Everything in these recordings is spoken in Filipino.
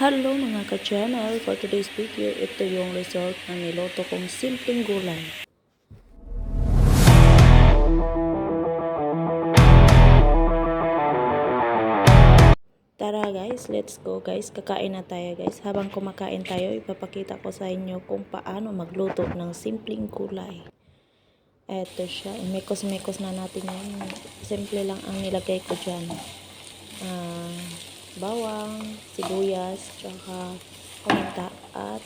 Hello mga ka-channel, for today's video, ito yung result ng niloto kong simpleng gulay. Tara guys, let's go guys. Kakain na tayo guys. Habang kumakain tayo, ipapakita ko sa inyo kung paano magluto ng simpleng gulay. Eto siya. Mekos-mekos na natin yan. Simple lang ang nilagay ko dyan. Ah, bawang, sibuyas, tsaka paminta at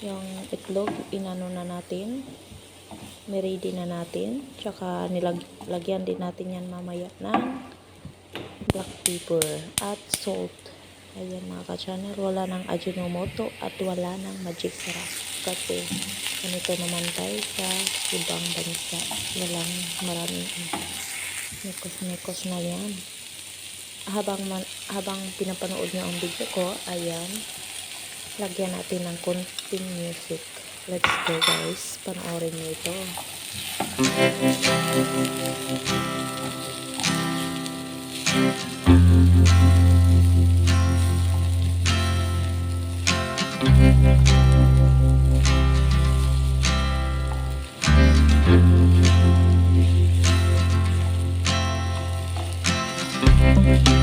yung itlog inano na natin. Niready na natin. Tsaka nilagyan din natin yan mamaya ng black pepper at salt. Ayan mga ka-channel wala ng ajinomoto at wala ng magic sarap. Kasi ganito naman tayo sa ibang bansa. Walang maraming mekos-mekos na yan habang, man, habang pinapanood niya ang video ko, ayan, lagyan natin ng konting music. Let's go guys, panoorin niyo ito. Thank you. Thank you.